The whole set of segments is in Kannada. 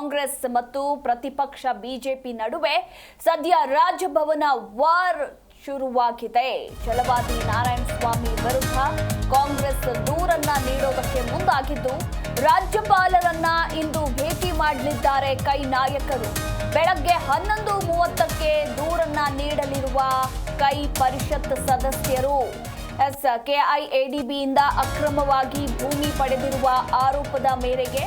ಕಾಂಗ್ರೆಸ್ ಮತ್ತು ಪ್ರತಿಪಕ್ಷ ಬಿಜೆಪಿ ನಡುವೆ ಸದ್ಯ ರಾಜಭವನ ವಾರ್ ಶುರುವಾಗಿದೆ. ಛಲವಾದಿ ನಾರಾಯಣ ಸ್ವಾಮಿ ವಿರುದ್ಧ ಕಾಂಗ್ರೆಸ್ ದೂರನ್ನ ನೀಡೋದಕ್ಕೆ ಮುಂದಾಗಿದ್ದು, ರಾಜ್ಯಪಾಲರನ್ನ ಇಂದು ಭೇಟಿ ಮಾಡಲಿದ್ದಾರೆ ಕೈ ನಾಯಕರು. ಬೆಳಗ್ಗೆ ಹನ್ನೊಂದು ಮೂವತ್ತಕ್ಕೆ ದೂರನ್ನ ನೀಡಲಿರುವ ಕೈ ಪರಿಷತ್ ಸದಸ್ಯರು. ಎಸ್ ಕೆಐಎಡಿಬಿಯಿಂದ ಅಕ್ರಮವಾಗಿ ಭೂಮಿ ಪಡೆದಿರುವ ಆರೋಪದ ಮೇರೆಗೆ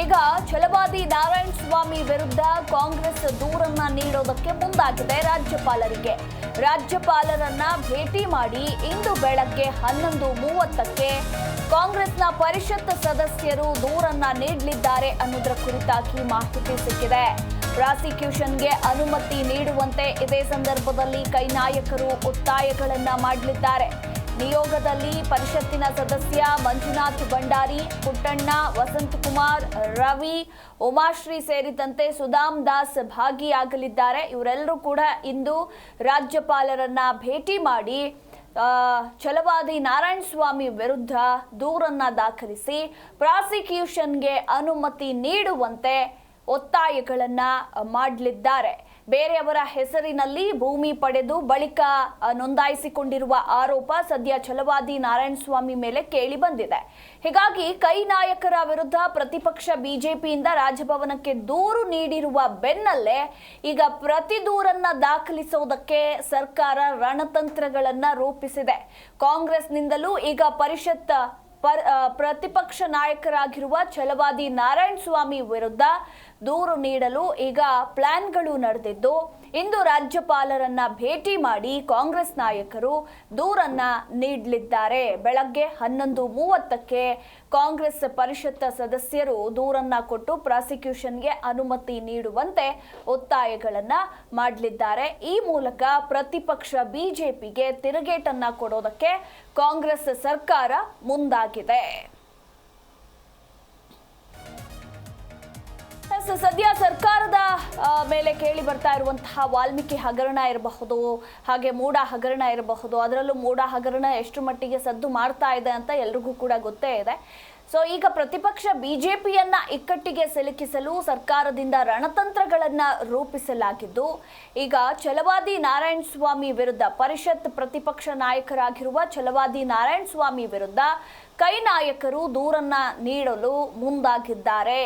ಈಗ ಛಲವಾದಿ ನಾರಾಯಣ ಸ್ವಾಮಿ ವಿರುದ್ಧ ಕಾಂಗ್ರೆಸ್ ದೂರನ್ನ ನೀಡೋದಕ್ಕೆ ಮುಂದಾಗಿದೆ ರಾಜ್ಯಪಾಲರಿಗೆ. ರಾಜ್ಯಪಾಲರನ್ನ ಭೇಟಿ ಮಾಡಿ ಇಂದು ಬೆಳಗ್ಗೆ ಹನ್ನೊಂದು ಮೂವತ್ತಕ್ಕೆ ಕಾಂಗ್ರೆಸ್ನ ಪರಿಷತ್ ಸದಸ್ಯರು ದೂರನ್ನ ನೀಡಲಿದ್ದಾರೆ ಅನ್ನೋದರ ಕುರಿತಾಗಿ ಮಾಹಿತಿ ಸಿಕ್ಕಿದೆ. ಪ್ರಾಸಿಕ್ಯೂಷನ್ಗೆ ಅನುಮತಿ ನೀಡುವಂತೆ ಇದೇ ಸಂದರ್ಭದಲ್ಲಿ ಕೈ ನಾಯಕರು ಒತ್ತಾಯಗಳನ್ನ ಮಾಡಲಿದ್ದಾರೆ. ನಿಯೋಗದಲ್ಲಿ ಪರಿಷತ್ತಿನ ಸದಸ್ಯ ಮಂಜುನಾಥ್ ಭಂಡಾರಿ, ಪುಟ್ಟಣ್ಣ ವಸಂತಕುಮಾರ್ ರವಿ, ಉಮಾಶ್ರೀ ಸೇರಿದಂತೆ ಸುಧಾಮ್ ದಾಸ್ ಭಾಗಿಯಾಗಲಿದ್ದಾರೆ. ಇವರೆಲ್ಲರೂ ಕೂಡ ಇಂದು ರಾಜ್ಯಪಾಲರನ್ನ ಭೇಟಿ ಮಾಡಿ ಛಲವಾದಿ ನಾರಾಯಣ ಸ್ವಾಮಿ ವಿರುದ್ಧ ದೂರನ್ನ ದಾಖಲಿಸಿ ಪ್ರಾಸಿಕ್ಯೂಷನ್ಗೆ ಅನುಮತಿ ನೀಡುವಂತೆ ಒತ್ತಾಯಗಳನ್ನ ಮಾಡಲಿದ್ದಾರೆ. ಬೇರೆಯವರ ಹೆಸರಿನಲ್ಲಿ ಭೂಮಿ ಪಡೆದು ಬಳಿಕ ನೋಂದಾಯಿಸಿಕೊಂಡಿರುವ ಆರೋಪ ಸದ್ಯ ಛಲವಾದಿ ನಾರಾಯಣಸ್ವಾಮಿ ಮೇಲೆ ಕೇಳಿ ಬಂದಿದೆ. ಹೀಗಾಗಿ ಕೈ ನಾಯಕರ ವಿರುದ್ಧ ಪ್ರತಿಪಕ್ಷ ಬಿಜೆಪಿಯಿಂದ ರಾಜಭವನಕ್ಕೆ ದೂರು ನೀಡಿರುವ ಬೆನ್ನಲ್ಲೇ ಈಗ ಪ್ರತಿ ದೂರನ್ನ ದಾಖಲಿಸೋದಕ್ಕೆ ಸರ್ಕಾರ ರಣತಂತ್ರಗಳನ್ನ ರೂಪಿಸಿದೆ. ಕಾಂಗ್ರೆಸ್ನಿಂದಲೂ ಈಗ ಪರಿಷತ್ ಪ್ರತಿಪಕ್ಷ ನಾಯಕರಾಗಿರುವ ಛಲವಾದಿ ನಾರಾಯಣಸ್ವಾಮಿ ವಿರುದ್ಧ ದೂರು ನೀಡಲು ಈಗ ಪ್ಲಾನ್ಗಳು ನಡೆದಿದ್ದು, ಇಂದು ರಾಜ್ಯಪಾಲರನ್ನ ಭೇಟಿ ಮಾಡಿ ಕಾಂಗ್ರೆಸ್ ನಾಯಕರು ದೂರನ್ನ ನೀಡಲಿದ್ದಾರೆ. ಬೆಳಗ್ಗೆ ಹನ್ನೊಂದು ಮೂವತ್ತಕ್ಕೆ ಕಾಂಗ್ರೆಸ್ ಪರಿಷತ್ ಸದಸ್ಯರು ದೂರನ್ನ ಕೊಟ್ಟು ಪ್ರಾಸಿಕ್ಯೂಷನ್ಗೆ ಅನುಮತಿ ನೀಡುವಂತೆ ಒತ್ತಾಯಗಳನ್ನ ಮಾಡಲಿದ್ದಾರೆ. ಈ ಮೂಲಕ ಪ್ರತಿಪಕ್ಷ ಬಿಜೆಪಿಗೆ ತಿರುಗೇಟನ್ನ ಕೊಡೋದಕ್ಕೆ ಕಾಂಗ್ರೆಸ್ ಸರ್ಕಾರ ಮುಂದಾಗಿದೆ. ಎಸ್, ಸದ್ಯ ಸರ್ಕಾರದ ಮೇಲೆ ಕೇಳಿ ಬರ್ತಾ ಇರುವಂತಹ ವಾಲ್ಮೀಕಿ ಹಗರಣ ಇರಬಹುದು ಹಾಗೆ ಮೂಡ ಹಗರಣ ಇರಬಹುದು ಅದರಲ್ಲೂ ಮೂಡ ಹಗರಣ ಎಷ್ಟು ಮಟ್ಟಿಗೆ ಸದ್ದು ಮಾಡ್ತಾ ಇದೆ ಅಂತ ಎಲ್ರಿಗೂ ಕೂಡ ಗೊತ್ತೇ ಇದೆ. ಸೊ ಈಗ ಪ್ರತಿಪಕ್ಷ ಬಿಜೆಪಿಯನ್ನ ಇಕ್ಕಟ್ಟಿಗೆ ಸಿಲುಕಿಸಲು ಸರ್ಕಾರದಿಂದ ರಣತಂತ್ರಗಳನ್ನ ರೂಪಿಸಲಾಗಿದ್ದು ಈಗ ಛಲವಾದಿ ನಾರಾಯಣ ಸ್ವಾಮಿ ವಿರುದ್ಧ ಪರಿಷತ್ ಪ್ರತಿಪಕ್ಷ ನಾಯಕರಾಗಿರುವ ಛಲವಾದಿ ನಾರಾಯಣ ಸ್ವಾಮಿ ವಿರುದ್ಧ ಕೈ ನಾಯಕರು ದೂರನ್ನ ನೀಡಲು ಮುಂದಾಗಿದ್ದಾರೆ.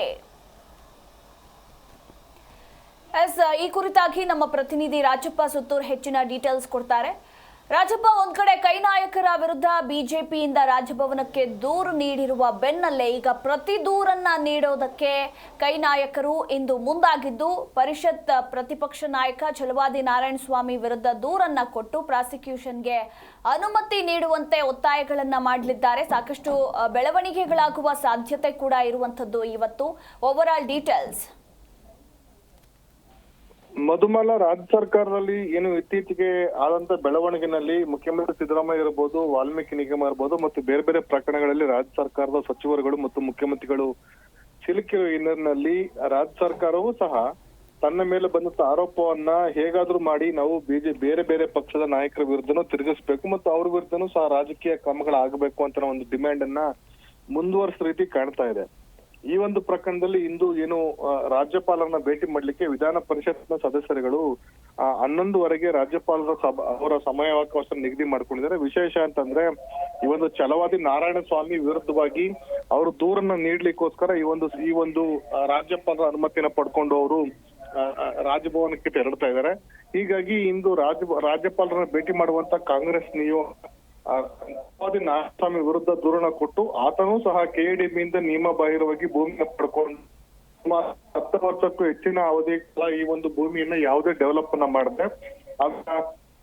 ಎಸ್ ಈ ಕುರಿತಾಗಿ ನಮ್ಮ ಪ್ರತಿನಿಧಿ ರಾಜಪ್ಪ ಸುತ್ತೂರ್ ಹೆಚ್ಚಿನ ಡೀಟೇಲ್ಸ್ ಕೊಡ್ತಾರೆ. ರಾಜಪ್ಪ, ಒಂದ್ ಕಡೆ ಕೈ ನಾಯಕರ ವಿರುದ್ಧ ಬಿಜೆಪಿಯಿಂದ ರಾಜಭವನಕ್ಕೆ ದೂರು ನೀಡಿರುವ ಬೆನ್ನಲ್ಲೇ ಈಗ ಪ್ರತಿ ದೂರನ್ನ ನೀಡೋದಕ್ಕೆ ಕೈ ನಾಯಕರು ಇಂದು ಮುಂದಾಗಿದ್ದು, ಪರಿಷತ್ ಪ್ರತಿಪಕ್ಷ ನಾಯಕ ಛಲವಾದಿ ನಾರಾಯಣ ಸ್ವಾಮಿ ವಿರುದ್ಧ ದೂರನ್ನ ಕೊಟ್ಟು ಪ್ರಾಸಿಕ್ಯೂಷನ್ಗೆ ಅನುಮತಿ ನೀಡುವಂತೆ ಒತ್ತಾಯಗಳನ್ನ ಮಾಡಲಿದ್ದಾರೆ. ಸಾಕಷ್ಟು ಬೆಳವಣಿಗೆಗಳಾಗುವ ಸಾಧ್ಯತೆ ಕೂಡ ಇರುವಂತದ್ದು ಇವತ್ತು. ಓವರ್ ಡೀಟೇಲ್ಸ್ ಮಧುಮಾಲ ರಾಜ್ಯ ಸರ್ಕಾರದಲ್ಲಿ ಏನು ಇತ್ತೀಚೆಗೆ ಆದಂತ ಬೆಳವಣಿಗೆನಲ್ಲಿ ಮುಖ್ಯಮಂತ್ರಿ ಸಿದ್ದರಾಮಯ್ಯ ಇರಬಹುದು ವಾಲ್ಮೀಕಿ ನಿಗಮ ಇರಬಹುದು ಮತ್ತು ಬೇರೆ ಬೇರೆ ಪ್ರಕರಣಗಳಲ್ಲಿ ರಾಜ್ಯ ಸರ್ಕಾರದ ಸಚಿವರುಗಳು ಮತ್ತು ಮುಖ್ಯಮಂತ್ರಿಗಳು ಸಿಲುಕಿರುವ ಹಿನ್ನೆಲೆಯಲ್ಲಿ ರಾಜ್ಯ ಸರ್ಕಾರವೂ ಸಹ ತನ್ನ ಮೇಲೆ ಬಂದಂತ ಆರೋಪವನ್ನ ಹೇಗಾದ್ರೂ ಮಾಡಿ ನಾವು ಬಿಜೆ, ಬೇರೆ ಬೇರೆ ಪಕ್ಷದ ನಾಯಕರ ವಿರುದ್ಧನೂ ತಿರುಗಿಸ್ಬೇಕು ಮತ್ತು ಅವ್ರ ವಿರುದ್ಧನೂ ಸಹ ರಾಜಕೀಯ ಕ್ರಮಗಳಾಗಬೇಕು ಅಂತ ಒಂದು ಡಿಮ್ಯಾಂಡ್ ಅನ್ನ ಮುಂದುವರಿಸ ರೀತಿ ಕಾಣ್ತಾ ಇದೆ. ಈ ಒಂದು ಪ್ರಕರಣದಲ್ಲಿ ಇಂದು ಏನು ರಾಜ್ಯಪಾಲರನ್ನ ಭೇಟಿ ಮಾಡ್ಲಿಕ್ಕೆ ವಿಧಾನ ಪರಿಷತ್ನ ಸದಸ್ಯರುಗಳು ಹನ್ನೊಂದುವರೆಗೆ ರಾಜ್ಯಪಾಲರ ಸಭ, ಅವರ ಸಮಯಾವಕಾಶ ನಿಗದಿ ಮಾಡ್ಕೊಂಡಿದ್ದಾರೆ. ವಿಶೇಷ ಅಂತಂದ್ರೆ, ಈ ಒಂದು ಛಲವಾದಿ ನಾರಾಯಣ ಸ್ವಾಮಿ ವಿರುದ್ಧವಾಗಿ ಅವರು ದೂರನ್ನ ನೀಡ್ಲಿಕ್ಕೋಸ್ಕರ ಈ ಒಂದು ಈ ಒಂದು ರಾಜ್ಯಪಾಲರ ಅನುಮತಿನ ಪಡ್ಕೊಂಡು ಅವರು ರಾಜಭವನಕ್ಕೆ ತೆರಳ್ತಾ ಇದ್ದಾರೆ. ಹೀಗಾಗಿ ಇಂದು ರಾಜ್ಯ ರಾಜ್ಯಪಾಲರನ್ನ ಭೇಟಿ ಮಾಡುವಂತ ಕಾಂಗ್ರೆಸ್ ನಿಯೋಗ ಛಲವಾದಿ ನಾರಾಯಣಸ್ವಾಮಿ ವಿರುದ್ಧ ದೂರಣ ಕೊಟ್ಟು ಆತನೂ ಸಹ ಕೆಎಡಿಬಿಯಿಂದ ನಿಯಮ ಬಾಹಿರವಾಗಿ ಭೂಮಿಯನ್ನು ಪಡ್ಕೊಂಡು ಸುಮಾರು ಹತ್ತು ವರ್ಷಕ್ಕೂ ಹೆಚ್ಚಿನ ಅವಧಿ ಕಾಲ ಈ ಒಂದು ಭೂಮಿಯನ್ನ ಯಾವುದೇ ಡೆವಲಪ್ ಅನ್ನ ಮಾಡದೆ.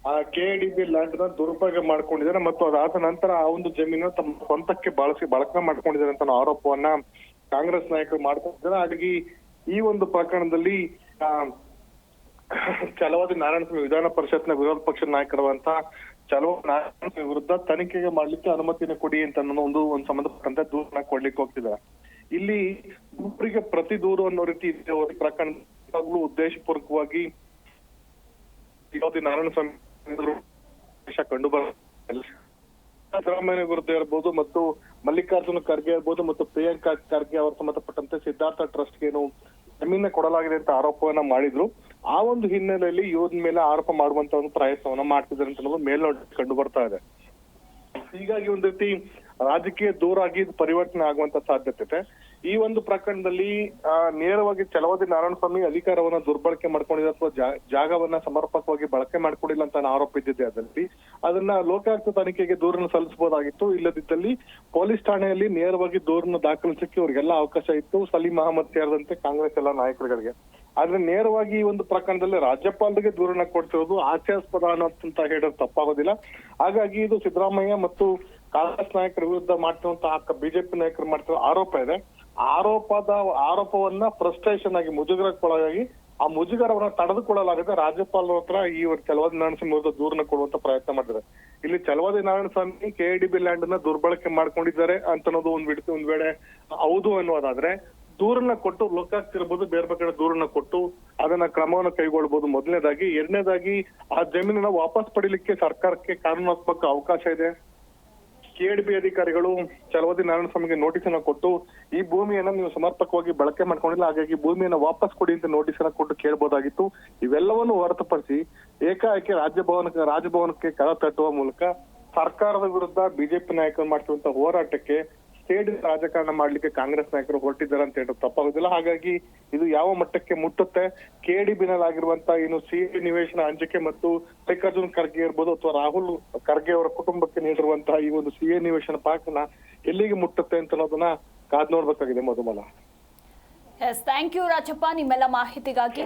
ಆ ಕೆಎಡಿಬಿ ಲ್ಯಾಂಡ್ನ ದುರುಪಯೋಗ ಮಾಡ್ಕೊಂಡಿದ್ದಾರೆ ಮತ್ತು ಅದಾದ ನಂತರ ಆ ಒಂದು ಜಮೀನು ತಮ್ಮ ಸ್ವಂತಕ್ಕೆ ಬಳಸಿ ಬಳಕೆ ಮಾಡ್ಕೊಂಡಿದ್ದಾರೆ ಅಂತ ಆರೋಪವನ್ನ ಕಾಂಗ್ರೆಸ್ ನಾಯಕರು ಮಾಡ್ಕೊಂಡಿದ್ದಾರೆ. ಹಾಗಾಗಿ ಈ ಒಂದು ಪ್ರಕರಣದಲ್ಲಿ ಆ, ಛಲವಾದಿ ನಾರಾಯಣಸ್ವಾಮಿ ವಿಧಾನ ಪರಿಷತ್ನ ವಿರೋಧ ಪಕ್ಷದ ನಾಯಕರುವಂತ ಛಲವಾದಿ ನಾಯಕ ವಿರುದ್ಧ ತನಿಖೆಗೆ ಮಾಡ್ಲಿಕ್ಕೆ ಅನುಮತಿನ ಕೊಡಿ ಅಂತ ಒಂದು ಒಂದು ಸಂಬಂಧಪಟ್ಟಂತೆ ದೂರನ್ನ ಕೊಡ್ಲಿಕ್ಕೆ ಹೋಗ್ತಿದ್ದಾರೆ. ಇಲ್ಲಿ ಒಬ್ಬರಿಗೆ ಪ್ರತಿ ದೂರು ಅನ್ನೋ ರೀತಿ ಇದೆ. ಪ್ರಕರಣ ಉದ್ದೇಶಪೂರ್ವಕವಾಗಿ ನಾರಾಯಣ ವಿರುದ್ಧ ಕಂಡು ಸಿದ್ದರಾಮಯ್ಯ ವಿರುದ್ಧ ಇರ್ಬೋದು ಮತ್ತು ಮಲ್ಲಿಕಾರ್ಜುನ ಖರ್ಗೆ ಇರ್ಬೋದು ಮತ್ತು ಪ್ರಿಯಾಂಕಾ ಖರ್ಗೆ ಅವರು ಸಂಬಂಧಪಟ್ಟಂತೆ ಸಿದ್ಧಾರ್ಥ ಟ್ರಸ್ಟ್ ಏನು ಜಮೀನ ಕೊಡಲಾಗಿದೆ ಅಂತ ಆರೋಪವನ್ನ ಮಾಡಿದ್ರು. ಆ ಒಂದು ಹಿನ್ನೆಲೆಯಲ್ಲಿ ಯೋಧನ ಮೇಲೆ ಆರೋಪ ಮಾಡುವಂತ ಒಂದು ಪ್ರಯತ್ನವನ್ನ ಮಾಡ್ತಿದ್ದಾರೆ ಅಂತ ಅನ್ನೋದು ಮೇಲ್ನೋಟ ಕಂಡು ಬರ್ತಾ ಇದೆ. ಹೀಗಾಗಿ ಒಂದ್ ರೀತಿ ರಾಜಕೀಯ ದೂರ ಆಗಿ ಇದು ಪರಿವರ್ತನೆ ಆಗುವಂತ ಸಾಧ್ಯತೆ ಇದೆ. ಈ ಒಂದು ಪ್ರಕರಣದಲ್ಲಿ ನೇರವಾಗಿ ಚಲವತಿ ನಾರಾಯಣಸ್ವಾಮಿ ಅಧಿಕಾರವನ್ನ ದುರ್ಬಳಕೆ ಮಾಡ್ಕೊಂಡಿದೆ ಅಥವಾ ಜಾಗವನ್ನ ಸಮರ್ಪಕವಾಗಿ ಬಳಕೆ ಮಾಡ್ಕೊಂಡಿಲ್ಲ ಅಂತ ಆರೋಪ ಇದ್ದಿದೆ ಅದರಲ್ಲಿ ಅದನ್ನ ಲೋಕಾಯುಕ್ತ ತನಿಖೆಗೆ ದೂರನ್ನು ಸಲ್ಲಿಸಬಹುದಾಗಿತ್ತು. ಇಲ್ಲದಿದ್ದಲ್ಲಿ ಪೊಲೀಸ್ ಠಾಣೆಯಲ್ಲಿ ನೇರವಾಗಿ ದೂರನ್ನು ದಾಖಲಿಸಕ್ಕೆ ಅವ್ರಿಗೆಲ್ಲ ಅವಕಾಶ ಇತ್ತು. ಸಲೀಂ ಅಹಮದ್ ಸೇರಿದಂತೆ ಕಾಂಗ್ರೆಸ್ ಎಲ್ಲ ನಾಯಕರುಗಳಿಗೆ. ಆದ್ರೆ ನೇರವಾಗಿ ಈ ಒಂದು ಪ್ರಕರಣದಲ್ಲಿ ರಾಜ್ಯಪಾಲರಿಗೆ ದೂರನ್ನ ಕೊಡ್ತಿರೋದು ಹಾಸ್ಯಾಸ್ಪದ ಅನ್ನೋದಂತ ಹೇಳೋದು ತಪ್ಪಾಗೋದಿಲ್ಲ. ಹಾಗಾಗಿ ಇದು ಸಿದ್ದರಾಮಯ್ಯ ಮತ್ತು ಕಾಂಗ್ರೆಸ್ ನಾಯಕರ ವಿರುದ್ಧ ಮಾಡ್ತಿರುವಂತಹ ಬಿಜೆಪಿ ನಾಯಕರು ಮಾಡ್ತಿರೋ ಆರೋಪ ಇದೆ. ಆರೋಪದ, ಆರೋಪವನ್ನ ಫ್ರಸ್ಟ್ರೇಷನ್ ಆಗಿ ಮುಜುಗರಕ್ಕೊಳಗಾಗಿ ಆ ಮುಜುಗರವನ್ನ ತಡೆದುಕೊಳ್ಳಲಾಗದೆ ರಾಜ್ಯಪಾಲರ ಹತ್ರ ಈ ಚಲವಾದಿ ನಾರಾಯಣಸ್ವಾಮಿ ವಿರುದ್ಧ ದೂರನ್ನ ಕೊಡುವಂತ ಪ್ರಯತ್ನ ಮಾಡಿದ್ದಾರೆ. ಇಲ್ಲಿ Chalavadi Narayanaswamy K D B land ಅನ್ನ ದುರ್ಬಳಕೆ ಮಾಡ್ಕೊಂಡಿದ್ದಾರೆ ಅಂತ ಅನ್ನೋದು ಒಂದ್ ಬಿಡ್ತು ಒಂದ್ ವೇಳೆ ಹೌದು ಅನ್ನೋದಾದ್ರೆ ದೂರನ್ನ ಕೊಟ್ಟು ಲೋಕಾಯುಕ್ತಿರ್ಬೋದು ಬೇರೆ ಬೇರೆ ಕಡೆ ದೂರನ್ನ ಕೊಟ್ಟು ಅದನ್ನ ಕ್ರಮವನ್ನು ಕೈಗೊಳ್ಬಹುದು ಮೊದಲನೇದಾಗಿ, ಎರಡನೇದಾಗಿ ಆ ಜಮೀನನ್ನ ವಾಪಸ್ ಪಡಿಲಿಕ್ಕೆ ಸರ್ಕಾರಕ್ಕೆ ಕಾನೂನಾತ್ಮಕ ಅವಕಾಶ ಇದೆ. ಕೆಡಿಬಿ ಅಧಿಕಾರಿಗಳು ಚಲವಾದಿ ನಾರಾಯಣಸ್ವಾಮಿಗೆ ನೋಟಿಸ್ ಅನ್ನ ಕೊಟ್ಟು, ಈ ಭೂಮಿಯನ್ನ ನೀವು ಸಮರ್ಪಕವಾಗಿ ಬಳಕೆ ಮಾಡ್ಕೊಂಡಿಲ್ಲ, ಹಾಗಾಗಿ ಭೂಮಿಯನ್ನ ವಾಪಸ್ ಕೊಡಿ ಅಂತ ನೋಟಿಸ್ ಅನ್ನ ಕೊಟ್ಟು ಕೇಳಬಹುದಾಗಿತ್ತು ಇವೆಲ್ಲವನ್ನು ಹೊರತುಪಡಿಸಿ ಏಕಾಏಕಿ ರಾಜ್ಯಭವನಕ್ಕೆ, ರಾಜಭವನಕ್ಕೆ ಕರ ತಟ್ಟುವ ಮೂಲಕ ಸರ್ಕಾರದ ವಿರುದ್ಧ ಬಿಜೆಪಿ ನಾಯಕರು ಮಾಡ್ತಿರುವಂತಹ ಹೋರಾಟಕ್ಕೆ ಸ್ಟೇಟ್ ರಾಜಕಾರಣ ಮಾಡ್ಲಿಕ್ಕೆ ಕಾಂಗ್ರೆಸ್ ನಾಯಕರು ಹೊರಟಿದ್ದಾರೆ ಅಂತ ಹೇಳೋದು ತಪ್ಪಾಗೋದಿಲ್ಲ. ಹಾಗಾಗಿ ಇದು ಯಾವ ಮಟ್ಟಕ್ಕೆ ಮುಟ್ಟುತ್ತೆ ಕೆಡಿಬಿನಲ್ಲಾಗಿರುವಂತ ಏನು ಸಿ ನಿವೇಶನ ಹಂಚಿಕೆ ಮತ್ತು ಮಲ್ಲಿಕಾರ್ಜುನ್ ಖರ್ಗೆ ಇರ್ಬೋದು ಅಥವಾ ರಾಹುಲ್ ಖರ್ಗೆ ಅವರ ಕುಟುಂಬಕ್ಕೆ ನೀಡಿರುವಂತಹ ಈ ಒಂದು ಸಿ ಎ ನಿವೇಶನ ಪಾಕನ ಎಲ್ಲಿಗೆ ಮುಟ್ಟುತ್ತೆ ಅಂತ ಅನ್ನೋದನ್ನ ಕಾದ್ ನೋಡ್ಬೇಕಾಗಿದೆ Madhumala. Yes thank you Rajappa. ನಿಮ್ಮೆಲ್ಲ ಮಾಹಿತಿಗಾಗಿ